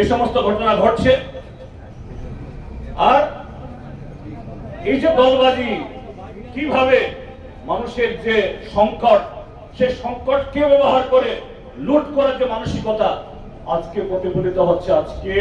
এ সমস্ত ঘটনা ঘটছে। আর এই যে দলবাজি, কীভাবে মানুষের যে সংকট, সে সংকটকে ব্যবহার করে লুট করার যে মানসিকতা, আজকে প্রতিফলিত হচ্ছে। আজকে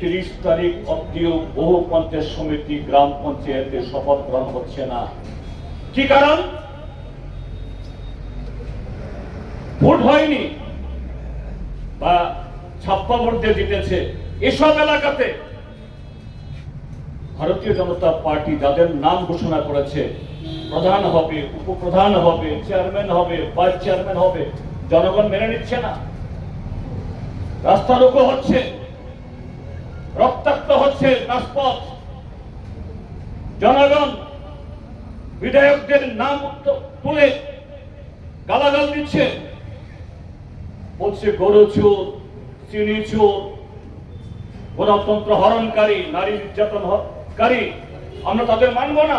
তিরিশ তারিখ অব্দিও বহু পঞ্চায়েত সমিতি, গ্রাম পঞ্চায়েতে শপথ গ্রহণ হচ্ছে না। কি কারণ? ভোট হয়নি বা ছাপ্পা ভোট জিতেছে। এসব এলাকাতে ভারতীয় জনতা পার্টি যাদের নাম ঘোষণা করেছে, প্রধান হবে, উপপ্রধান হবে, চেয়ারম্যান হবে, ভাইস চেয়ারম্যান হবে, জনগণ মেনে নিচ্ছে না। রাস্তা রোকো হচ্ছে, রক্তাক্ত হচ্ছে রাজপথ। জনগণ বিধায়কদের নাম তুলে গালাগাল দিচ্ছে। বলছে গরু চোর চিনি চোর গণতন্ত্র হরণকারী নারী নির্যাতনকারী আমরা তাদের মানব না।